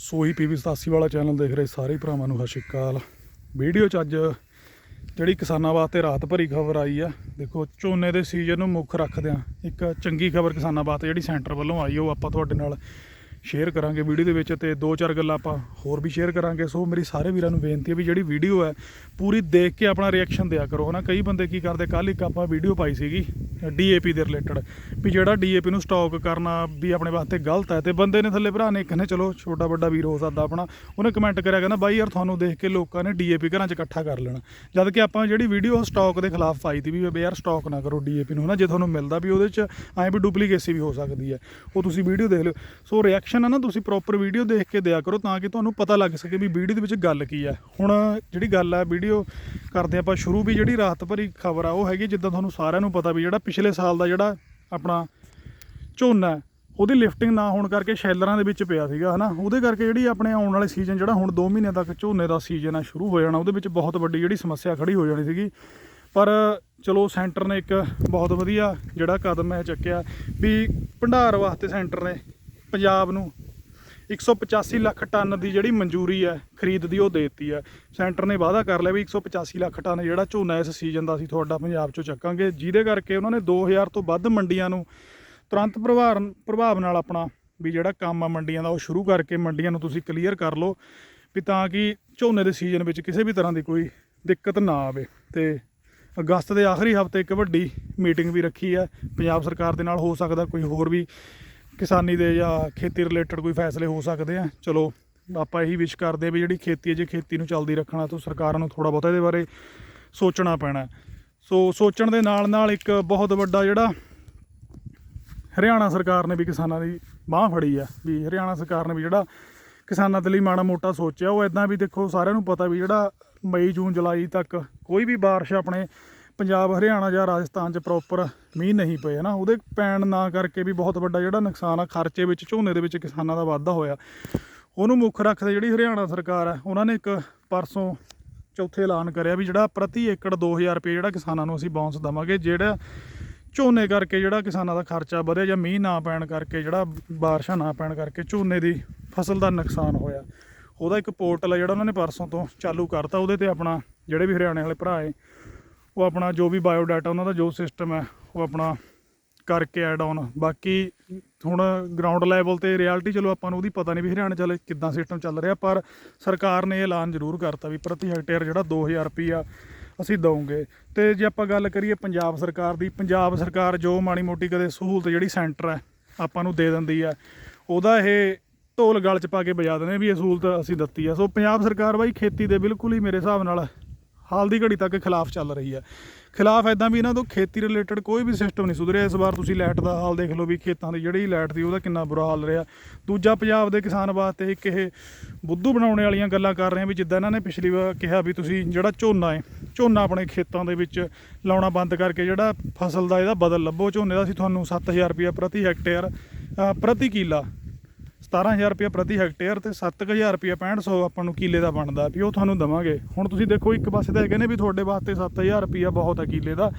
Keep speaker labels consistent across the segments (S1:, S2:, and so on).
S1: ਸੋਈ ਪੀਵੀ 87 ਵਾਲਾ ਚੈਨਲ ਦੇਖ ਰਹੇ ਸਾਰੇ ਭਰਾਵਾਂ ਨੂੰ, ਸਤਿ ਸ਼੍ਰੀ ਅਕਾਲ। ਵੀਡੀਓ 'ਚ ਅੱਜ ਜਿਹੜੀ ਕਿਸਾਨਾਂ ਵਾਸਤੇ ਰਾਤ ਭਰੀ ਖਬਰ ਆਈ ਆ, ਦੇਖੋ, ਝੋਨੇ ਦੇ ਸੀਜ਼ਨ ਨੂੰ ਮੁੱਖ ਰੱਖਦਿਆਂ ਇੱਕ ਚੰਗੀ ਖਬਰ ਕਿਸਾਨਾਂ ਵਾਸਤੇ ਜਿਹੜੀ ਸੈਂਟਰ ਵੱਲੋਂ ਆਈ, ਉਹ ਆਪਾਂ ਤੁਹਾਡੇ ਨਾਲ ਸ਼ੇਅਰ ਕਰਾਂਗੇ ਵੀਡੀਓ ਦੇ ਵਿੱਚ ਤੇ ਦੋ ਚਾਰ ਗੱਲਾਂ ਆਪਾਂ ਹੋਰ ਵੀ ਸ਼ੇਅਰ ਕਰਾਂਗੇ। ਸੋ ਮੇਰੀ ਸਾਰੇ ਵੀਰਾਂ ਨੂੰ ਬੇਨਤੀ ਹੈ ਵੀ ਜਿਹੜੀ ਵੀਡੀਓ ਹੈ, ਪੂਰੀ ਦੇਖ ਕੇ ਆਪਣਾ ਰਿਐਕਸ਼ਨ ਦਿਆ ਕਰੋ, ਹਨਾ? ਕਈ ਬੰਦੇ ਕੀ ਕਰਦੇ ਕੱਲ ਇੱਕ ਆਪਾਂ ਵੀਡੀਓ ਪਾਈ ਸੀਗੀ ਡੀਏਪੀ ਦੇ ਰਿਲੇਟਡ ਵੀ ਜਿਹੜਾ ਡੀਏਪੀ ਨੂੰ ਸਟਾਕ ਕਰਨਾ ਵੀ ਆਪਣੇ ਵਾਸਤੇ ਗਲਤ ਹੈ ਤੇ ਬੰਦੇ ਨੇ ਥੱਲੇ ਭਰਾ ਨੇ ਕਹਿੰਦੇ ਚਲੋ, ਛੋਟਾ ਵੱਡਾ ਵੀਰ ਹੋ ਸਕਦਾ ਆਪਣਾ, ਉਹਨੇ ਕਮੈਂਟ ਕਰਿਆ, ਕਹਿੰਦਾ, ਬਾਈ ਯਾਰ, ਤੁਹਾਨੂੰ ਦੇਖ ਕੇ ਲੋਕਾਂ ਨੇ ਡੀਏਪੀ ਘਰਾਂ 'ਚ ਇਕੱਠਾ ਕਰ ਲੈਣਾ। ਜਦ ਕਿ ਆਪਾਂ ਜਿਹੜੀ ਵੀਡੀਓ ਸਟਾਕ ਦੇ ਖਿਲਾਫ ਪਾਈ ਤੀ ਵੀ ਯਾਰ ਸਟਾਕ ਨਾ ਕਰੋ ਡੀਏਪੀ ਨੂੰ, ਹਨਾ? ਜੇ ਤੁਹਾਨੂੰ ਮਿਲਦਾ ਵੀ ਉਹਦੇ 'ਚ ਐਂ ਵੀ ਡੁਪਲੀਕੇਸੀ ਵੀ ਹੋ ਸਕਦੀ ਹੈ, ਉਹ ਤੁਸੀਂ ਵੀਡੀਓ ਦੇਖ ਲਿਓ। ਸੋ ਰਿਐਕਸ਼ਨ ਹੈ ਨਾ, ਤੁਸੀਂ ਪ੍ਰੋਪਰ ਵੀਡੀਓ ਦੇਖ ਕੇ ਦਿਆ ਕਰੋ ਤਾਂ ਕਿ ਤੁਹਾਨੂੰ ਪਤਾ ਲੱਗ ਸਕੇ ਵੀ ਵੀਡੀਓ ਦੇ ਵਿੱਚ ਗੱਲ ਕੀ ਹੈ ਹੁਣ ਜਿਹੜੀ ਗੱਲ ਹੈ ਵੀਡੀਓ ਕਰਦੇ ਆਪਾਂ ਸ਼ੁਰੂ ਵੀ ਜਿਹੜੀ ਰਾਤ ਭਰੀ ਖਬਰ ਆ, ਉਹ ਹੈਗੀ ਜਿੱਦਾਂ ਤੁਹਾਨੂੰ ਸਾਰਿਆਂ ਨੂੰ ਪਤਾ ਵੀ ਜਿਹੜਾ ਪਿਛਲੇ ਸਾਲ ਦਾ ਜਿਹੜਾ ਆਪਣਾ ਝੋਨਾ ਉਹਦੀ ਲਿਫਟਿੰਗ ਨਾ ਹੋਣ ਕਰਕੇ ਸ਼ੈਲਰਾਂ ਦੇ ਵਿੱਚ ਪਿਆ ਸੀਗਾ, ਹਨਾ? ਉਹਦੇ ਕਰਕੇ ਜਿਹੜੀ ਆਪਣੇ ਆਉਣ ਵਾਲੇ ਸੀਜ਼ਨ ਜਿਹੜਾ ਹੁਣ 2 ਮਹੀਨਿਆਂ ਤੱਕ ਝੋਨੇ ਦਾ ਸੀਜ਼ਨ ਆ, ਸ਼ੁਰੂ ਹੋ ਜਾਣਾ, ਉਹਦੇ ਵਿੱਚ ਬਹੁਤ ਵੱਡੀ ਜਿਹੜੀ ਸਮੱਸਿਆ ਖੜੀ ਹੋ ਜਾਣੀ ਸੀਗੀ। ਪਰ ਚਲੋ ਸੈਂਟਰ ਨੇ ਇੱਕ ਬਹੁਤ ਵਧੀਆ ਜਿਹੜਾ ਕਦਮ ਹੈ ਚੱਕਿਆ ਵੀ ਭੰਡਾਰ ਵਾਸਤੇ ਸੈਂਟਰ ਨੇ ਪੰਜਾਬ ਨੂੰ 185 ਲੱਖ ਟਨ ਦੀ ਜਿਹੜੀ ਮਨਜ਼ੂਰੀ ਹੈ, ਖਰੀਦ ਦੀ ਉਹ ਦੇ ਦਿੱਤੀ ਹੈ। ਸੈਂਟਰ ਨੇ ਵਾਅਦਾ ਕਰ ਲਿਆ ਵੀ 185 ਲੱਖ ਟਨ ਜਿਹੜਾ ਝੋਨਾ ਇਸ ਸੀਜ਼ਨ ਦਾ ਅਸੀਂ ਤੁਹਾਡਾ ਪੰਜਾਬ ਚੋਂ ਚੱਕਾਂਗੇ। ਜਿਹਦੇ ਕਰਕੇ ਉਹਨਾਂ ਨੇ 2000 ਤੋਂ ਵੱਧ ਮੰਡੀਆਂ ਨੂੰ ਤੁਰੰਤ ਪ੍ਰਭਾਵ ਪ੍ਰਭਾਵ ਨਾਲ ਆਪਣਾ ਵੀ ਜਿਹੜਾ ਕੰਮ ਆ ਮੰਡੀਆਂ ਦਾ, ਉਹ ਸ਼ੁਰੂ ਕਰਕੇ ਮੰਡੀਆਂ ਨੂੰ ਤੁਸੀਂ ਕਲੀਅਰ ਕਰ ਲਓ ਵੀ ਤਾਂ ਕਿ ਝੋਨੇ ਦੇ ਸੀਜ਼ਨ ਵਿੱਚ ਕਿਸੇ ਵੀ ਤਰ੍ਹਾਂ ਦੀ ਕੋਈ ਦਿੱਕਤ ਨਾ ਆਵੇ। ਤੇ ਅਗਸਤ ਦੇ ਆਖਰੀ ਹਫ਼ਤੇ ਇੱਕ ਵੱਡੀ ਮੀਟਿੰਗ ਵੀ ਰੱਖੀ ਹੈ। ਪੰਜਾਬ ਸਰਕਾਰ ਦੇ ਨਾਲ ਹੋ ਸਕਦਾ ਕੋਈ ਹੋਰ ਵੀ ਕਿਸਾਨੀ ਦੇ ਜਾਂ ਖੇਤੀ ਰਿਲੇਟਡ ਕੋਈ ਫੈਸਲੇ ਹੋ ਸਕਦੇ ਆ। ਚਲੋ, ਆਪਾਂ ਇਹੀ ਵਿਸ਼ ਕਰਦੇ ਆ ਵੀ ਜਿਹੜੀ ਖੇਤੀ ਹੈ, ਜੇ ਖੇਤੀ ਨੂੰ ਚੱਲਦੀ ਰੱਖਣਾ, ਤਾਂ ਸਰਕਾਰਾਂ ਨੂੰ ਥੋੜਾ ਬਹੁਤਾ ਇਹਦੇ ਬਾਰੇ ਸੋਚਣਾ ਪੈਣਾ। ਸੋ ਸੋਚਣ ਦੇ ਨਾਲ ਨਾਲ ਇੱਕ ਬਹੁਤ ਵੱਡਾ ਜਿਹੜਾ ਹਰਿਆਣਾ ਸਰਕਾਰ ਨੇ ਵੀ ਕਿਸਾਨਾਂ ਦੀ ਬਾਹ ਫੜੀ ਆ, ਵੀ ਹਰਿਆਣਾ ਸਰਕਾਰ ਨੇ ਵੀ ਜਿਹੜਾ ਕਿਸਾਨਾਂ ਦੇ ਲਈ ਮਾੜਾ ਮੋਟਾ ਸੋਚਿਆ। ਉਹ ਇਦਾਂ ਵੀ ਦੇਖੋ, ਸਾਰਿਆਂ ਨੂੰ ਪਤਾ ਵੀ ਜਿਹੜਾ ਮਈ, ਜੂਨ, ਜੁਲਾਈ ਤੱਕ ਕੋਈ ਵੀ ਬਾਰਿਸ਼ ਆਪਣੇ ਪੰਜਾਬ, ਹਰਿਆਣਾ ਜਾਂ ਰਾਜਸਥਾਨ 'ਚ ਪ੍ਰੋਪਰ ਮੀਂਹ ਨਹੀਂ ਪਏ, ਹਨਾ? ਉਹਦੇ ਪੈਣ ਨਾ ਕਰਕੇ ਵੀ ਬਹੁਤ ਵੱਡਾ ਜਿਹੜਾ ਨੁਕਸਾਨ ਆ, ਖਰਚੇ ਵਿੱਚ, ਝੋਨੇ ਦੇ ਵਿੱਚ ਕਿਸਾਨਾਂ ਦਾ ਵਾਧਾ ਹੋਇਆ। ਉਹਨੂੰ ਮੁੱਖ ਰੱਖਦੇ ਜਿਹੜੀ ਹਰਿਆਣਾ ਸਰਕਾਰ ਹੈ ਉਹਨਾਂ ਨੇ ਇੱਕ ਪਰਸੋਂ ਚੌਥੇ ਐਲਾਨ ਕਰਿਆ ਵੀ ਜਿਹੜਾ ਪ੍ਰਤੀ ਏਕੜ 2000 ਰੁਪਏ ਜਿਹੜਾ ਕਿਸਾਨਾਂ ਨੂੰ ਅਸੀਂ ਬਾਉਂਸ ਦਵਾਂਗੇ, ਜਿਹੜਾ ਝੋਨੇ ਕਰਕੇ ਜਿਹੜਾ ਕਿਸਾਨਾਂ ਦਾ ਖਰਚਾ ਵਧਿਆ ਜਾਂ ਮੀਂਹ ਨਾ ਪੈਣ ਕਰਕੇ, ਜਿਹੜਾ ਬਾਰਿਸ਼ਾਂ ਨਾ ਪੈਣ ਕਰਕੇ ਝੋਨੇ ਦੀ ਫਸਲ ਦਾ ਨੁਕਸਾਨ ਹੋਇਆ। ਉਹਦਾ ਇੱਕ ਪੋਰਟਲ ਹੈ ਜਿਹੜਾ ਉਹਨਾਂ ਨੇ ਪਰਸੋਂ ਤੋਂ ਚਾਲੂ ਕਰਤਾ, ਉਹਦੇ ਤੇ ਆਪਣਾ ਜਿਹੜੇ ਵੀ ਹਰਿਆਣੇ ਵਾਲੇ ਭਰਾ ਹੈ ਉਹ ਆਪਣਾ ਜੋ ਵੀ ਬਾਇਓ ਡਾਟਾ ਉਹਨਾਂ ਦਾ ਜੋ ਸਿਸਟਮ ਹੈ, ਉਹ ਆਪਣਾ ਕਰਕੇ ਐਡ ਆਨ ਬਾਕੀ ਹੁਣ ਗਰਾਊਂਡ ਲੈਵਲ ਤੇ ਰਿਐਲਿਟੀ ਚਲੋ ਆਪਾਂ ਨੂੰ ਉਹਦੀ ਪਤਾ ਨਹੀਂ ਵੀ ਹਰਿਆਣਾ ਚੱਲ ਕਿੱਦਾਂ ਸਿਸਟਮ ਚੱਲ ਰਿਹਾ, ਪਰ ਸਰਕਾਰ ਨੇ ਇਹ ਐਲਾਨ ਜ਼ਰੂਰ ਕਰਤਾ ਵੀ ਪ੍ਰਤੀ ਹੈਕਟੇਅਰ ਜਿਹੜਾ 2000 ਰੁਪਈਆ ਅਸੀਂ ਦਵਾਂਗੇ ਤੇ ਜੇ ਆਪਾਂ ਗੱਲ ਕਰੀਏ ਪੰਜਾਬ ਸਰਕਾਰ ਦੀ, ਪੰਜਾਬ ਸਰਕਾਰ ਜੋ ਮਾੜੀ ਮੋਟੀ ਕਦੇ ਸਹੂਲਤ ਜਿਹੜੀ ਸੈਂਟਰ ਹੈ, ਆਪਾਂ ਨੂੰ ਦੇ ਦਿੰਦੀ ਹੈ, ਉਹਦਾ ਇਹ ਢੋਲ ਗਲ ਚ ਪਾ ਕੇ ਵਜਾ ਦਿੰਦੇ ਵੀ ਇਹ ਸਹੂਲਤ ਅਸੀਂ ਦਿੱਤੀ ਆ ਸੋ ਪੰਜਾਬ ਸਰਕਾਰ ਬਾਈ ਖੇਤੀ ਦੇ ਬਿਲਕੁਲ ਹੀ ਮੇਰੇ ਹਿਸਾਬ ਨਾਲ ਹਾਲ ਦੀ ਘੜੀ ਤੱਕ ਖਿਲਾਫ ਚੱਲ ਰਹੀ ਹੈ। ਖਿਲਾਫ ਐਦਾਂ ਵੀ ਇਹਨਾਂ ਤੋਂ ਖੇਤੀ ਰਿਲੇਟਡ ਕੋਈ ਵੀ ਸਿਸਟਮ ਨਹੀਂ ਸੁਧਰਿਆ। ਇਸ ਵਾਰ ਤੁਸੀਂ ਲਾਈਟ ਦਾ ਹਾਲ ਦੇਖ ਲਓ ਵੀ ਖੇਤਾਂ ਦੀ ਜਿਹੜੀ ਲਾਈਟ ਦੀ ਉਹਦਾ ਕਿੰਨਾ ਬੁਰਾ ਹਾਲ ਰਿਹਾ। ਦੂਜਾ ਪੰਜਾਬ ਦੇ ਕਿਸਾਨ ਵਾਸਤੇ ਇੱਕ ਇਹ ਬੁੱਧੂ ਬਣਾਉਣ ਵਾਲੀਆਂ ਗੱਲਾਂ ਕਰ ਰਹੇ ਆ ਵੀ ਜਿੱਦਾਂ ਇਹਨਾਂ ਨੇ ਪਿਛਲੀ ਵਾਰ ਕਿਹਾ ਵੀ ਤੁਸੀਂ ਜਿਹੜਾ ਝੋਨਾ ਹੈ, ਝੋਨਾ ਆਪਣੇ ਖੇਤਾਂ ਦੇ ਵਿੱਚ ਲਾਉਣਾ ਬੰਦ ਕਰਕੇ ਜਿਹੜਾ ਫਸਲ ਦਾ ਇਹਦਾ ਬਦਲ ਲੱਭੋ। ਝੋਨੇ ਦਾ ਅਸੀਂ ਤੁਹਾਨੂੰ 7000 ਰੁਪਏ ਪ੍ਰਤੀ ਹੈਕਟੇਅਰ ਪ੍ਰਤੀ ਕਿੱਲਾ 17000 ਰੁਪਏ ਪ੍ਰਤੀ ਹੈਕਟੇਅਰ ਤੇ 7000 ਰੁਪਏ 6500 ਆਪਾਂ ਨੂੰ ਕਿੱਲੇ ਦਾ ਬਣਦਾ ਵੀ ਉਹ ਤੁਹਾਨੂੰ ਦਵਾਂਗੇ। ਹੁਣ ਤੁਸੀਂ ਦੇਖੋ ਇੱਕ ਪਾਸੇ ਤਾਂ ਇਹ ਕਹਿੰਦੇ ਵੀ ਤੁਹਾਡੇ ਵਾਸਤੇ 7000 ਰੁਪਏ ਬਹੁਤ ਹੈ ਕਿੱਲੇ ਦਾ।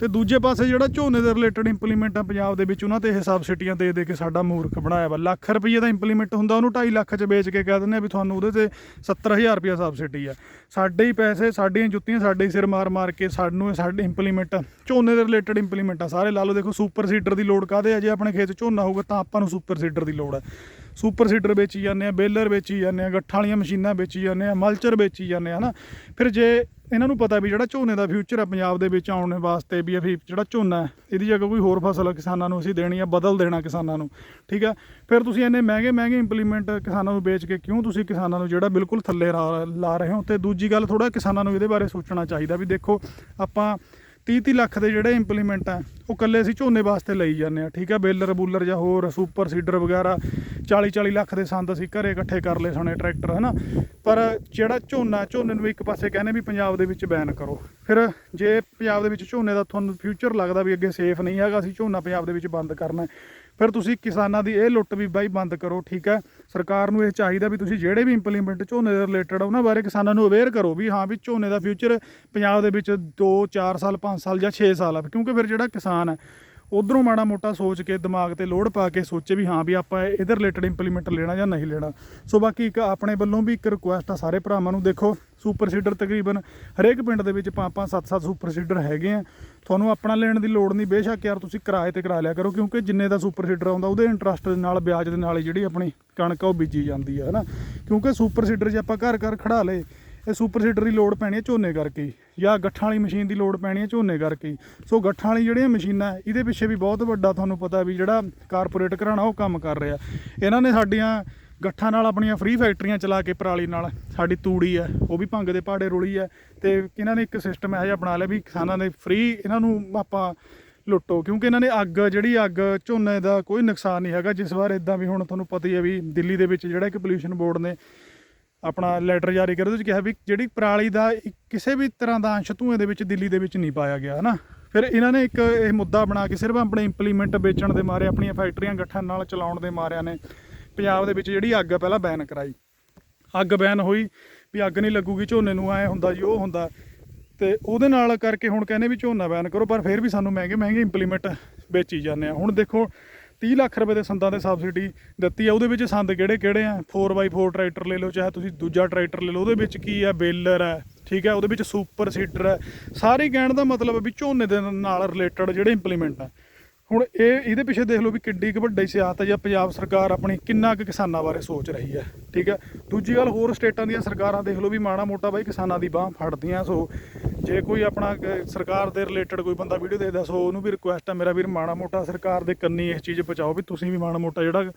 S1: ਤੇ ਦੂਜੇ ਪਾਸੇ ਜਿਹੜਾ ਝੋਨੇ ਦੇ ਰਿਲੇਟਡ ਇੰਪਲੀਮੈਂਟ ਆ ਪੰਜਾਬ ਦੇ ਵਿੱਚ, ਉਹਨਾਂ ਤੇ ਇਹ ਸਬਸਿਡੀਆਂ ਦੇ ਦੇ ਕੇ ਸਾਡਾ ਮੂਰਖ ਬਣਾਇਆ ਵਾ। ਲੱਖ ਰੁਪਏ ਦਾ ਇੰਪਲੀਮੈਂਟ ਹੁੰਦਾ, ਉਹਨੂੰ 2.5 ਲੱਖ ਚ ਵੇਚ ਕੇ ਕਹਿ ਦਿੰਦੇ ਆ ਵੀ ਤੁਹਾਨੂੰ ਉਹਦੇ ਤੇ 70000 ਰੁਪਏ ਸਬਸਿਡੀ ਆ। ਸਾਡੇ ਹੀ ਪੈਸੇ, ਸਾਡੀਆਂ ਜੁੱਤੀਆਂ, ਸਾਡੇ ਹੀ ਸਿਰ ਮਾਰ ਮਾਰ ਕੇ ਸਾਨੂੰ ਇਹ ਸਾਡੇ ਇੰਪਲੀਮੈਂਟ ਝੋਨੇ ਦੇ ਰਿਲੇਟਡ ਇੰਪਲੀਮੈਂਟ ਆ। ਸਾਰੇ ਲਾ ਲਓ, ਦੇਖੋ ਸੁਪਰ ਸੀਡਰ ਦੀ ਲੋੜ ਕਾਦੇ ਆ? ਜੇ ਆਪਣੇ ਖੇਤ 'ਚ ਝੋਨਾ ਹੋਊਗਾ ਤਾਂ ਆਪਾਂ ਨੂੰ ਸੁਪਰ ਸੀਡਰ ਦੀ ਲੋੜ ਆ। ਸੁਪਰ ਸੀਡਰ ਵੇਚੀ ਜਾਂਦੇ ਆ, ਬੇਲਰ ਵੇਚੀ ਜਾਂਦੇ ਆ, ਗੱਠਾਂ ਵਾਲੀਆਂ ਮਸ਼ੀਨਾਂ ਵੇਚੀ ਜਾਂਦੇ ਆ, ਮਲਚਰ ਵੇਚੀ ਜਾਂਦੇ ਆ, ਹਨਾ? ਫਿਰ ਜੇ ਇਹਨਾਂ ਨੂੰ ਪਤਾ ਵੀ ਜਿਹੜਾ ਝੋਨੇ ਦਾ ਫਿਊਚਰ ਆ ਪੰਜਾਬ ਦੇ ਵਿੱਚ ਆਉਣ ਵਾਸਤੇ ਵੀ ਅਸੀਂ ਜਿਹੜਾ ਝੋਨਾ ਹੈ, ਇਹਦੀ ਜਗ੍ਹਾ ਕੋਈ ਹੋਰ ਫਸਲ ਕਿਸਾਨਾਂ ਨੂੰ ਅਸੀਂ ਦੇਣੀ ਆ, ਬਦਲ ਦੇਣਾ ਕਿਸਾਨਾਂ ਨੂੰ, ਠੀਕ ਆ? ਫਿਰ ਤੁਸੀਂ ਇੰਨੇ ਮਹਿੰਗੇ ਮਹਿੰਗੇ ਇੰਪਲੀਮੈਂਟ ਕਿਸਾਨਾਂ ਨੂੰ ਵੇਚ ਕੇ ਕਿਉਂ ਤੁਸੀਂ ਕਿਸਾਨਾਂ ਨੂੰ ਜਿਹੜਾ ਬਿਲਕੁਲ ਥੱਲੇ ਰਾ- ਲਾ ਰਹੇ ਹੋ? ਤੇ ਦੂਜੀ ਗੱਲ ਥੋੜਾ ਕਿਸਾਨਾਂ ਨੂੰ ਇਹਦੇ ਬਾਰੇ ਸੋਚਣਾ ਚਾਹੀਦਾ ਵੀ ਦੇਖੋ, ਆਪਾਂ 30 30 ਲੱਖ ਦੇ ਜਿਹੜੇ ਇੰਪਲੀਮੈਂਟ ਆ, ਉਹ ਕੱਲੇ ਅਸੀਂ ਝੋਨੇ ਵਾਸਤੇ ਲਈ ਜਾਂਦੇ ਆ, ਠੀਕ ਆ? ਬੇਲਰ ਬੂਲਰ ਜਾਂ ਹੋਰ, ਸੁਪਰ ਸੀਡਰ ਵਗੈਰਾ 40 40 ਲੱਖ ਦੇ ਸੰਦ ਅਸੀਂ ਘਰੇ ਇਕੱਠੇ ਕਰ ਲਏ ਸਣੇ ਟਰੈਕਟਰ, ਹਨਾ? ਪਰ ਜਿਹੜਾ ਝੋਨਾ, ਝੋਨੇ ਨੂੰ ਇੱਕ ਪਾਸੇ ਕਹਿੰਦੇ ਵੀ ਪੰਜਾਬ ਦੇ ਵਿੱਚ ਬੈਨ ਕਰੋ। ਫਿਰ ਜੇ ਪੰਜਾਬ ਦੇ ਵਿੱਚ ਝੋਨੇ ਦਾ ਤੁਹਾਨੂੰ ਫਿਊਚਰ ਲੱਗਦਾ ਵੀ ਅੱਗੇ ਸੇਫ ਨਹੀਂ ਹੈਗਾ, ਅਸੀਂ ਝੋਨਾ ਪੰਜਾਬ ਦੇ ਵਿੱਚ ਬੰਦ ਕਰਨਾ ਫਿਰ ਤੁਸੀਂ ਕਿਸਾਨਾਂ ਦੀ ਇਹ ਲੁੱਟ ਵੀ ਬਾਈ ਬੰਦ ਕਰੋ, ਠੀਕ ਹੈ? ਸਰਕਾਰ ਨੂੰ ਇਹ ਚਾਹੀਦਾ ਵੀ ਤੁਸੀਂ ਜਿਹੜੇ ਵੀ ਇੰਪਲੀਮੈਂਟ ਝੋਨੇ ਦੇ ਰਿਲੇਟਡ ਉਹਨਾਂ ਬਾਰੇ ਕਿਸਾਨਾਂ ਨੂੰ ਅਵੇਅਰ ਕਰੋ ਵੀ ਹਾਂ ਵੀ ਝੋਨੇ ਦਾ ਫਿਊਚਰ ਪੰਜਾਬ ਦੇ ਵਿੱਚ 2 4 ਸਾਲ 5 ਸਾਲ ਜਾਂ 6 ਸਾਲ ਆ। ਕਿਉਂਕਿ ਫਿਰ ਜਿਹੜਾ ਕਿਸਾਨ ਹੈ ਉਧਰੋਂ ਮਾੜਾ ਮੋਟਾ ਸੋਚ ਕੇ ਦਿਮਾਗ ਤੇ ਲੋਡ ਪਾ ਕੇ ਸੋਚੇ ਵੀ ਹਾਂ ਵੀ ਆਪਾਂ ਇਹਦੇ ਰਿਲੇਟਡ ਇੰਪਲੀਮੈਂਟ ਲੈਣਾ ਜਾਂ ਨਹੀਂ ਲੈਣਾ। ਸੋ ਬਾਕੀ ਇੱਕ ਆਪਣੇ ਵੱਲੋਂ ਵੀ ਇੱਕ ਰਿਕੁਐਸਟ ਆ ਸਾਰੇ ਭਰਾਵਾਂ ਨੂੰ, ਦੇਖੋ ਸੁਪਰ ਸੀਡਰ ਤਕਰੀਬਨ ਹਰੇਕ ਪਿੰਡ ਦੇ ਵਿੱਚ ਪੰਜ ਪੰਜ ਸੱਤ ਸੱਤ ਸੁਪਰ ਸੀਡਰ ਹੈਗੇ ਆ। ਤੁਹਾਨੂੰ ਆਪਣਾ ਲੈਣ ਦੀ ਲੋੜ ਨਹੀਂ, ਬੇਸ਼ੱਕ ਯਾਰ ਤੁਸੀਂ ਕਿਰਾਏ ਤੇ ਕਰਾ ਲਿਆ ਕਰੋ, ਕਿਉਂਕਿ ਜਿੰਨੇ ਦਾ ਸੁਪਰ ਸੀਡਰ ਆਉਂਦਾ ਉਹਦੇ ਇੰਟਰਸਟ ਦੇ ਨਾਲ, ਵਿਆਜ ਦੇ ਨਾਲ ਹੀ ਜਿਹੜੀ ਆਪਣੀ ਕਣਕ ਆ ਉਹ ਬੀਜੀ ਜਾਂਦੀ ਹੈ ਹਨਾ? ਕਿਉਂਕਿ ਸੁਪਰ ਸੀਡਰ ਜੇ ਆਪਾਂ ਘਰ ਘਰ ਖੜਾ ਲਏ ਇਹ ਸੁਪਰ ਸੀਡਰ ਦੀ ਲੋਡ ਪੈਣੀ ਹੈ ਝੋਨੇ ਕਰਕੇ ਹੀ, ਜਾਂ ਗੱਠਾਂ ਵਾਲੀ ਮਸ਼ੀਨ ਦੀ ਲੋਡ ਪੈਣੀ ਹੈ ਝੋਨੇ ਕਰਕੇ ਹੀ। ਸੋ ਗੱਠਾਂ ਵਾਲੀ ਜਿਹੜੀਆਂ ਮਸ਼ੀਨਾਂ ਇਹਦੇ ਪਿੱਛੇ ਵੀ ਬਹੁਤ ਵੱਡਾ ਤੁਹਾਨੂੰ ਪਤਾ ਵੀ ਜਿਹੜਾ ਕਾਰਪੋਰੇਟ ਘਰਾਣਾ ਉਹ ਕੰਮ ਕਰ ਰਿਹਾ ਇਹਨਾਂ ਨੇ ਸਾਡੀਆਂ ਗੱਠਾਂ ਨਾਲ ਆਪਣੀਆਂ ਫ੍ਰੀ ਫੈਕਟਰੀਆਂ ਚਲਾ ਕੇ ਪਰਾਲੀ ਨਾਲ ਸਾਡੀ ਤੂੜੀ ਹੈ ਉਹ ਵੀ ਭੰਗ ਦੇ ਪਹਾੜੇ ਰੁਲੀ ਹੈ ਤੇ ਇਹਨਾਂ ਨੇ ਇੱਕ ਸਿਸਟਮ ਇਹੋ ਜਿਹਾ ਬਣਾ ਲਿਆ ਵੀ ਕਿਸਾਨਾਂ ਨੇ ਫ੍ਰੀ ਇਹਨਾਂ ਨੂੰ ਆਪਾਂ ਲੁੱਟੋ ਕਿਉਂਕਿ ਇਹਨਾਂ ਨੇ ਅੱਗ ਜਿਹੜੀ ਅੱਗ ਝੋਨੇ ਦਾ ਕੋਈ ਨੁਕਸਾਨ ਨਹੀਂ ਹੈਗਾ ਜਿਸ ਵਾਰ ਇਦਾਂ ਵੀ ਹੁਣ ਤੁਹਾਨੂੰ ਪਤਾ ਹੀ ਹੈ ਵੀ ਦਿੱਲੀ ਦੇ ਵਿੱਚ ਜਿਹੜਾ ਕਿ ਪੋਲੂਸ਼ਨ ਬੋਰਡ ਨੇ ਆਪਣਾ ਲੈਟਰ ਜਾਰੀ ਕਰਿਆ ਉਹਦੇ ਵਿੱਚ ਕਿਹਾ ਵੀ ਜਿਹੜੀ ਪਰਾਲੀ ਦਾ ਕਿਸੇ ਵੀ ਤਰ੍ਹਾਂ ਦਾ ਅੰਸ਼ ਧੂਏ ਦੇ ਵਿੱਚ, ਦਿੱਲੀ ਦੇ ਵਿੱਚ ਨਹੀਂ ਪਾਇਆ ਗਿਆ, ਹਨਾ? ਫਿਰ ਇਹਨਾਂ ਨੇ ਇੱਕ ਇਹ ਮੁੱਦਾ ਬਣਾ ਕੇ ਸਿਰਫ ਆਪਣੇ ਇੰਪਲੀਮੈਂਟ ਵੇਚਣ ਦੇ ਮਾਰੇ, ਆਪਣੀਆਂ ਫੈਕਟਰੀਆਂ ਗੱਠਾਂ ਨਾਲ ਚਲਾਉਣ ਦੇ ਮਾਰਿਆਂ ਨੇ ਪੰਜਾਬ ਦੇ ਵਿੱਚ ਜਿਹੜੀ ਅੱਗ ਆ, ਪਹਿਲਾਂ ਬੈਨ ਕਰਾਈ। ਅੱਗ ਬੈਨ ਹੋਈ ਵੀ ਅੱਗ ਨਹੀਂ ਲੱਗੂਗੀ, ਝੋਨੇ ਨੂੰ ਐ ਹੁੰਦਾ ਜੀ, ਉਹ ਹੁੰਦਾ। ਤੇ ਉਹਦੇ ਨਾਲ ਕਰਕੇ ਹੁਣ ਕਹਿੰਦੇ ਵੀ ਝੋਨਾ ਬੈਨ ਕਰੋ, ਪਰ ਫਿਰ ਵੀ ਸਾਨੂੰ ਮਹਿੰਗੇ ਮਹਿੰਗੇ ਇੰਪਲੀਮੈਂਟ ਵੇਚੀ ਜਾਂਦੇ ਆ। ਹੁਣ ਦੇਖੋ 30 ਲੱਖ ਰੁਪਏ ਦੇ ਸੰਦਾਂ ਦੇ ਸਬਸਿਡੀ ਦਿੱਤੀ ਆ, ਉਹਦੇ ਵਿੱਚ ਸੰਦ ਕਿਹੜੇ ਕਿਹੜੇ ਆ? 4x4 ਟਰੈਕਟਰ ਲੈ ਲਓ, ਚਾਹੇ ਤੁਸੀਂ ਦੂਜਾ ਟਰੈਕਟਰ ਲੈ ਲਓ, ਉਹਦੇ ਵਿੱਚ ਕੀ ਆ? ਬੇਲਰ ਹੈ ਠੀਕ ਹੈ ਉਹਦੇ ਵਿੱਚ ਸੁਪਰ ਸੀਡਰ ਹੈ ਸਾਰੇ ਕਹਿਣ ਦਾ ਮਤਲਬ ਵੀ ਝੋਨੇ ਦੇ ਨਾਲ ਰਿਲੇਟਡ ਜਿਹੜੇ ਇੰਪਲੀਮੈਂਟ ਆ। ਹੁਣ ਇਹ, ਇਹਦੇ ਪਿੱਛੇ ਦੇਖ ਲਓ ਵੀ ਕਿੱਡੀ ਕੁ ਵੱਡੀ ਸਿਆਸਤ ਹੈ ਜਾਂ ਪੰਜਾਬ ਸਰਕਾਰ ਆਪਣੀ ਕਿੰਨਾ ਕੁ ਕਿਸਾਨਾਂ ਬਾਰੇ ਸੋਚ ਰਹੀ ਹੈ ਠੀਕ ਹੈ ਦੂਜੀ ਗੱਲ ਹੋਰ ਸਟੇਟਾਂ ਦੀਆਂ ਸਰਕਾਰਾਂ ਦੇਖ ਲਓ ਵੀ ਮਾੜਾ ਮੋਟਾ ਬਾਈ ਕਿਸਾਨਾਂ ਦੀ ਬਾਹ ਫੜਦੀਆਂ, ਸੋ ਜੇ ਕੋਈ ਆਪਣਾ ਸਰਕਾਰ ਦੇ ਰਿਲੇਟਡ ਕੋਈ ਬੰਦਾ ਵੀਡੀਓ ਦੇਖਦਾ, ਸੋ ਉਹਨੂੰ ਵੀ ਰਿਕੁਐਸਟ ਹੈ ਮੇਰਾ ਵੀਰ ਮਾੜਾ ਮੋਟਾ ਸਰਕਾਰ ਦੇ ਕੰਨੀ ਇਸ ਚੀਜ਼ ਪਹੁੰਚਾਓ ਵੀ ਤੁਸੀਂ ਵੀ ਮਾੜਾ ਮੋਟਾ ਜਿਹੜਾ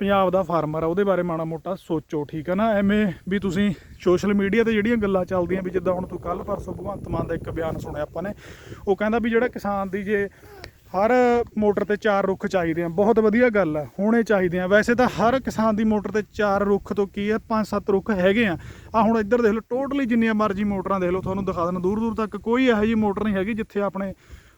S1: ਪੰਜਾਬ ਦਾ ਫਾਰਮਰ ਆ, ਉਹਦੇ ਬਾਰੇ ਮਾੜਾ ਮੋਟਾ ਸੋਚੋ, ਠੀਕ ਹੈ ਨਾ? ਐਵੇਂ ਵੀ ਤੁਸੀਂ ਸੋਸ਼ਲ ਮੀਡੀਆ ਤੇ ਜਿਹੜੀਆਂ ਗੱਲਾਂ ਚੱਲਦੀਆਂ ਵੀ ਜਿੱਦਾਂ ਹੁਣ ਤੂੰ ਕੱਲ ਪਰਸੋਂ ਭਗਵੰਤ ਮਾਨ ਦਾ ਇੱਕ ਬਿਆਨ ਸੁਣਿਆ ਆਪਾਂ ਨੇ, ਉਹ ਕਹਿੰਦਾ ਵੀ ਜਿਹੜਾ ਕਿਸਾਨ ਦੀ ਜੇ ਹਰ ਮੋਟਰ ਤੇ ਚਾਰ ਰੁੱਖ ਚਾਹੀਦੇ ਆ, ਬਹੁਤ ਵਧੀਆ ਗੱਲ ਆ, ਹੋਣੇ ਚਾਹੀਦੇ ਆ। ਵੈਸੇ ਤਾਂ ਹਰ ਕਿਸਾਨ ਦੀ ਮੋਟਰ ਤੇ ਚਾਰ ਰੁੱਖ ਤੋਂ ਕੀ ਆ, ਪੰਜ ਸੱਤ ਰੁੱਖ ਹੈਗੇ ਆ। ਆ ਹੁਣ ਇੱਧਰ ਦੇਖ ਲਓ, ਟੋਟਲੀ ਜਿੰਨੀਆਂ ਮਰਜ਼ੀ ਮੋਟਰਾਂ ਦੇਖ ਲਓ, ਤੁਹਾਨੂੰ ਦਿਖਾ ਦੇਣਾ ਦੂਰ ਦੂਰ ਤੱਕ ਕੋਈ ਇਹੋ ਜਿਹੀ ਮੋਟਰ ਨਹੀਂ ਹੈਗੀ ਜਿੱਥੇ ਆਪਣੇ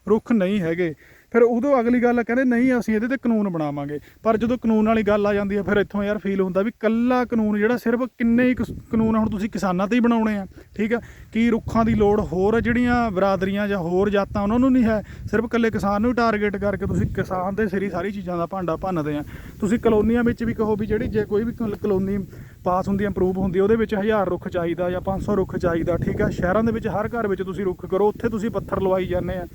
S1: ਰੁੱਖ ਨਹੀਂ ਹੈਗੇ। ਫਿਰ ਉਦੋਂ ਅਗਲੀ ਗੱਲ ਕਹਿੰਦੇ ਨਹੀਂ, ਅਸੀਂ ਇਹਦੇ ਤੇ ਕਾਨੂੰਨ ਬਣਾਵਾਂਗੇ। ਪਰ ਜਦੋਂ ਕਾਨੂੰਨ ਵਾਲੀ ਗੱਲ ਆ ਜਾਂਦੀ ਹੈ ਫਿਰ ਇੱਥੋਂ ਯਾਰ ਫੀਲ ਹੁੰਦਾ ਵੀ ਕੱਲਾ ਕਾਨੂੰਨ ਜਿਹੜਾ ਸਿਰਫ ਕਿੰਨੇ ਹੀ ਕਾਨੂੰਨ ਹੁਣ ਤੁਸੀਂ ਕਿਸਾਨਾਂ ਤੇ ਹੀ ਬਣਾਉਣੇ ਆ, ਠੀਕ ਆ? ਕੀ ਰੁੱਖਾਂ ਦੀ ਲੋੜ ਹੋਰ ਜਿਹੜੀਆਂ ਬਰਾਦਰੀਆਂ ਜਾਂ ਹੋਰ ਜਾਤਾਂ, ਉਹਨਾਂ ਨੂੰ ਨਹੀਂ ਹੈ? ਸਿਰਫ ਕੱਲੇ ਕਿਸਾਨ ਨੂੰ ਟਾਰਗੇਟ ਕਰਕੇ ਤੁਸੀਂ ਕਿਸਾਨ ਦੇ ਸਿਰ ਹੀ ਸਾਰੀ ਚੀਜ਼ਾਂ ਦਾ ਭਾਂਡਾ ਭੰਨਦੇ ਆ। ਤੁਸੀਂ ਕਲੋਨੀਆਂ ਵਿੱਚ ਵੀ ਕਹੋ ਵੀ ਜਿਹੜੀ ਜੇ ਕੋਈ ਵੀ ਕਲ- ਕਲੋਨੀ ਪਾਸ ਹੁੰਦੀ ਇੰਪਰੂਵ ਹੁੰਦੀ ਉਹਦੇ ਵਿੱਚ 1000 ਰੁੱਖ ਚਾਹੀਦਾ ਜਾਂ 500 ਰੁੱਖ ਚਾਹੀਦਾ, ਠੀਕ ਆ? ਸ਼ਹਿਰਾਂ ਦੇ ਵਿੱਚ ਹਰ ਘਰ ਵਿੱਚ ਤੁਸੀਂ ਰੁੱਖ ਕਰੋ, ਉੱਥੇ ਤੁਸੀਂ ਪੱਥਰ ਲਵਾਈ ਜਾਂਦੇ ਆ।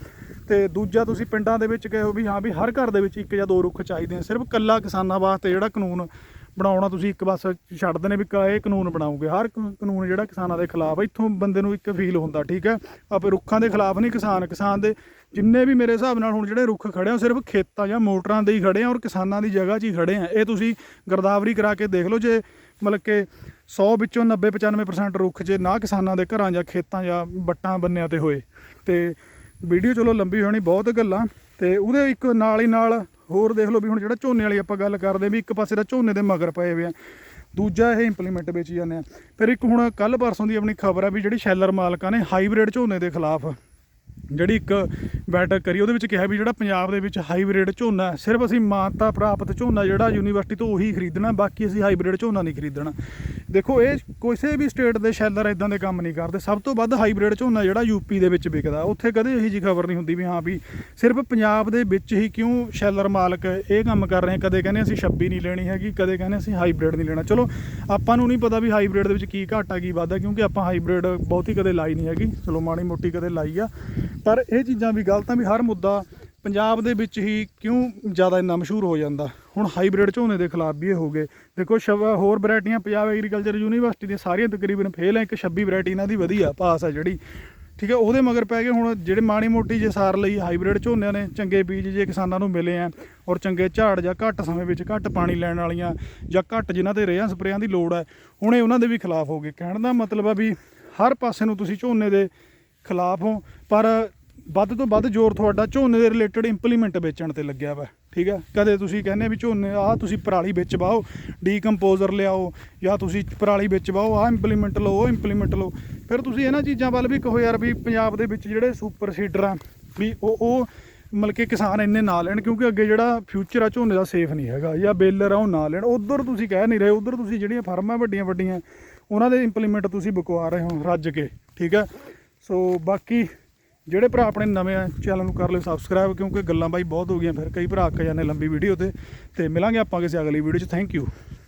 S1: ਤੇ ਦੂਜਾ ਤੁਸੀਂ ਪਿੰਡਾਂ ਦੇ ਵਿੱਚ ਕਹੋ ਵੀ ਹਾਂ ਵੀ ਹਰ ਘਰ ਦੇ ਵਿੱਚ ਇੱਕ ਜਾਂ ਦੋ ਰੁੱਖ ਚਾਹੀਦੇ ਆ। ਸਿਰਫ ਕੱਲਾ ਕਿਸਾਨਾਂ ਵਾਸਤੇ ਜਿਹੜਾ ਕਾਨੂੰਨ ਬਣਾਉਣਾ ਤੁਸੀਂ ਇੱਕ ਬਸ ਛੱਡ ਦੇਣੇ ਵੀ ਕ- ਇਹ ਕਾਨੂੰਨ ਬਣਾਉਂਗੇ ਹਰ ਕ- ਕਾਨੂੰਨ ਜਿਹੜਾ ਕਿਸਾਨਾਂ ਦੇ ਖਿਲਾਫ ਇੱਥੋਂ ਬੰਦੇ ਨੂੰ ਇੱਕ ਫੀਲ ਹੁੰਦਾ, ਠੀਕ ਹੈ ਆਪੇ ਰੁੱਖਾਂ ਦੇ ਖਿਲਾਫ ਨਹੀਂ, ਕਿਸਾਨ ਕਿਸਾਨ ਦੇ ਜਿੰਨੇ ਵੀ ਮੇਰੇ ਹਿਸਾਬ ਨਾਲ ਹੁਣ ਜਿਹੜੇ ਰੁੱਖ ਖੜੇ ਆ, ਉਹ ਸਿਰਫ ਖੇਤਾਂ ਜਾਂ ਮੋਟਰਾਂ ਦੇ ਹੀ ਖੜੇ ਆ ਔਰ ਕਿਸਾਨਾਂ ਦੀ ਜਗ੍ਹਾ 'ਚ ਹੀ ਖੜੇ ਆ। ਇਹ ਤੁਸੀਂ ਗਰਦਾਵਰੀ ਕਰਾ ਕੇ ਦੇਖ ਲਓ ਜੇ ਮਤਲਬ ਕਿ 100 ਵਿੱਚੋਂ 90 95% ਰੁੱਖ ਜੇ ਨਾ ਕਿਸਾਨਾਂ ਦੇ ਘਰਾਂ ਜਾਂ ਖੇਤਾਂ ਜਾਂ ਬੱਟਾਂ ਬੰਨਿਆਂ ਤੇ ਹੋਏ ਤੇ ਵੀਡੀਓ ਚਲੋ ਲੰਬੀ ਹੋਣੀ, ਬਹੁਤ ਗੱਲਾਂ। ਤੇ ਉਹਦੇ ਇੱਕ ਨਾਲ ਹੀ ਨਾਲ ਹੋਰ ਦੇਖ ਲਓ ਵੀ ਹੁਣ ਜਿਹੜਾ ਝੋਨੇ ਵਾਲੀ ਆਪਾਂ ਗੱਲ ਕਰਦੇ ਵੀ ਇੱਕ ਪਾਸੇ ਦਾ ਝੋਨੇ ਦੇ ਮਗਰ ਪਏ ਹੋਏ ਆ, ਦੂਜਾ ਇਹ ਇੰਪਲੀਮੈਂਟ ਵਿੱਚ ਜਾਂਦੇ ਆ। ਫਿਰ ਇੱਕ ਹੁਣ ਕੱਲ ਪਰਸੋਂ ਦੀ ਆਪਣੀ ਖਬਰ ਆ ਵੀ ਜਿਹੜੀ ਸ਼ੈਲਰ ਮਾਲਕਾਂ ਨੇ ਹਾਈਬ੍ਰਿਡ ਝੋਨੇ ਦੇ ਖਿਲਾਫ ਜਿਹੜੀ ਇੱਕ ਬੈਠਕ ਕਰੀ, ਉਹਦੇ ਵਿੱਚ ਕਿਹਾ ਵੀ ਜਿਹੜਾ ਪੰਜਾਬ ਦੇ ਵਿੱਚ ਹਾਈਬ੍ਰਿਡ ਝੋਨਾ ਸਿਰਫ ਅਸੀਂ ਮਾਨਤਾ ਪ੍ਰਾਪਤ ਝੋਨਾ ਜਿਹੜਾ ਯੂਨੀਵਰਸਿਟੀ ਤੋਂ ਉਹੀ ਖਰੀਦਣਾ, ਬਾਕੀ ਅਸੀਂ ਹਾਈਬ੍ਰਿਡ ਝੋਨਾ ਨਹੀਂ ਖਰੀਦਣਾ। ਦੇਖੋ, ਇਹ ਕਿਸੇ ਵੀ ਸਟੇਟ ਦੇ ਸ਼ੈਲਰ ਇਦਾਂ ਦੇ ਕੰਮ ਨਹੀਂ ਕਰਦੇ। ਸਭ ਤੋਂ ਵੱਧ ਹਾਈਬ੍ਰਿਡ ਝੋਨਾ ਜਿਹੜਾ ਯੂਪੀ ਦੇ ਵਿੱਚ ਵਿਕਦਾ। ਉੱਥੇ ਕਦੇ ਇਹੀ ਜੀ ਖਬਰ ਨਹੀਂ ਹੁੰਦੀ ਵੀ ਹਾਂ ਵੀ ਸਿਰਫ ਪੰਜਾਬ ਦੇ ਵਿੱਚ ਹੀ ਕਿਉਂ ਸ਼ੈਲਰ ਮਾਲਕ ਇਹ ਕੰਮ ਕਰ ਰਹੇ ਕਦੇ ਕਹਿੰਦੇ ਅਸੀਂ 26 ਨਹੀਂ ਲੈਣੀ ਹੈਗੀ, ਕਦੇ ਕਹਿੰਦੇ ਅਸੀਂ ਹਾਈਬ੍ਰਿਡ ਨਹੀਂ ਲੈਣਾ। ਚਲੋ, ਆਪਾਂ ਨੂੰ ਨਹੀਂ ਪਤਾ ਵੀ ਹਾਈਬ੍ਰਿਡ ਦੇ ਵਿੱਚ ਕੀ ਘਾਟਾ ਕੀ ਵਾਧਾ ਕਿਉਂਕਿ ਆਪਾਂ ਹਾਈਬ੍ਰਿਡ ਬਹੁਤੀ ਕਦੇ ਲਾਈ ਨਹੀਂ ਹੈਗੀ। ਚਲੋ, ਮਾੜੀ ਮੋਟੀ ਕਦੇ ਲਾਈ ਆ। ਪਰ ਇਹ ਚੀਜ਼ਾਂ ਵੀ ਗਲਤਾਂ ਵੀ ਹਰ ਮੁੱਦਾ ਪੰਜਾਬ ਦੇ ਵਿੱਚ ਹੀ ਕਿਉਂ ਜ਼ਿਆਦਾ ਇੰਨਾ ਮਸ਼ਹੂਰ ਹੋ ਜਾਂਦਾ? ਹੁਣ ਹਾਈਬ੍ਰਿਡ ਝੋਨੇ ਦੇ ਖਿਲਾਫ ਵੀ ਇਹ ਹੋ ਗਏ। ਦੇਖੋ, ਸ਼ਵ, ਹੋਰ ਵੈਰਾਈਟੀਆਂ, ਪੰਜਾਬ ਐਗਰੀਕਲਚਰ ਯੂਨੀਵਰਸਿਟੀ ਦੀਆਂ ਸਾਰੀਆਂ ਤਕਰੀਬਨ ਫੇਲ ਹੈ, ਇੱਕ 26 ਵੈਰਾਈਟੀ ਇਹਨਾਂ ਦੀ ਵਧੀਆ, ਪਾਸ ਆ ਜਿਹੜੀ। ਠੀਕ ਹੈ, ਉਹਦੇ ਮਗਰ ਪੈ ਗਏ ਹੁਣ ਜਿਹੜੇ ਮਾੜੀ ਮੋਟੀ ਜੇ ਸਾਰ ਲਈ ਹਾਈਬ੍ਰਿਡ ਝੋਨਿਆਂ ਨੇ, ਚੰਗੇ ਬੀਜ ਜੇ ਕਿਸਾਨਾਂ ਨੂੰ ਮਿਲੇ ਆ ਔਰ ਚੰਗੇ ਝਾੜ ਜਾਂ ਘੱਟ ਸਮੇਂ ਵਿੱਚ ਘੱਟ ਪਾਣੀ ਲੈਣ ਵਾਲੀਆਂ ਜਾਂ ਘੱਟ ਜਿਨ੍ਹਾਂ ਤੇ ਰੇਹਾਂ ਸਪਰੇਆਂ ਦੀ ਲੋੜ ਹੈ ਹੁਣ ਇਹ ਉਹਨਾਂ ਦੇ ਵੀ ਖਿਲਾਫ ਹੋ ਗਏ। ਕਹਿਣ ਦਾ ਮਤਲਬ ਆ ਵੀ ਹਰ ਪਾਸੇ ਨੂੰ ਤੁਸੀਂ ਝੋਨੇ ਦੇ ਖਿਲਾਫ ਹੋ, ਪਰ ਵੱਧ ਤੋਂ ਵੱਧ ਜ਼ੋਰ ਤੁਹਾਡਾ ਝੋਨੇ ਦੇ ਰਿਲੇਟਡ ਇੰਪਲੀਮੈਂਟ ਵੇਚਣ ਤੇ ਲੱਗਿਆ ਵਾ। ਠੀਕ ਹੈ? ਕਦੇ ਤੁਸੀਂ ਕਹਿੰਦੇ ਵੀ ਝੋਨੇ ਆਹ ਤੁਸੀਂ ਪਰਾਲੀ ਵਿੱਚ ਵਾਓ ਡੀਕੰਪੋਜ਼ਰ ਲਿਆਓ, ਜਾਂ ਤੁਸੀਂ ਪਰਾਲੀ ਵਿੱਚ ਵਾਓ ਆਹ ਇੰਪਲੀਮੈਂਟ ਲਓ, ਉਹ ਇੰਪਲੀਮੈਂਟ ਲਓ। ਫਿਰ ਤੁਸੀਂ ਇਹਨਾਂ ਚੀਜ਼ਾਂ ਵੱਲ ਵੀ ਕਹੋ ਯਾਰ ਵੀ ਪੰਜਾਬ ਦੇ ਵਿੱਚ ਜਿਹੜੇ ਸੁਪਰ ਸੀਡਰ ਆ, ਵੀ ਉਹ ਉਹ ਮਤਲਬ ਕਿ ਕਿਸਾਨ ਇੰਨੇ ਨਾ ਲੈਣ ਕਿਉਂਕਿ ਅੱਗੇ ਜਿਹੜਾ ਫਿਊਚਰ ਆ ਝੋਨੇ ਦਾ ਸੇਫ ਨਹੀਂ ਹੈਗਾ, ਜਾਂ ਬੇਲਰ ਆ ਉਹ ਨਾ ਲੈਣ। ਉਧਰ ਤੁਸੀਂ ਕਹਿ ਨਹੀਂ ਰਹੇ, ਉਧਰ ਤੁਸੀਂ ਜਿਹੜੀਆਂ ਫਰਮਾਂ ਵੱਡੀਆਂ ਵੱਡੀਆਂ, ਉਹਨਾਂ ਦੇ ਇੰਪਲੀਮੈਂਟ ਤੁਸੀਂ ਬਕਵਾ ਰਹੇ ਹੋ ਰੱਜ ਕੇ, ਠੀਕ ਹੈ? ਸੋ ਬਾਕੀ ਜਿਹੜੇ ਭਰਾ ਆਪਣੇ ਨਵੇਂ ਆ, ਚੈਨਲ ਨੂੰ ਕਰ ਲਿਓ ਸਬਸਕ੍ਰਾਈਬ ਕਿਉਂਕਿ ਗੱਲਾਂ ਬਾਈ ਬਹੁਤ ਹੋ ਗਈਆਂ ਫਿਰ। ਕਈ ਭਰਾ ਅੱਕ ਜਾਂਦੇ ਲੰਬੀ ਵੀਡੀਓ ਤੇ। ਤੇ ਮਿਲਾਂਗੇ ਆਪਾਂ ਕਿਸੇ ਅਗਲੀ ਵੀਡੀਓ 'ਚ। Thank you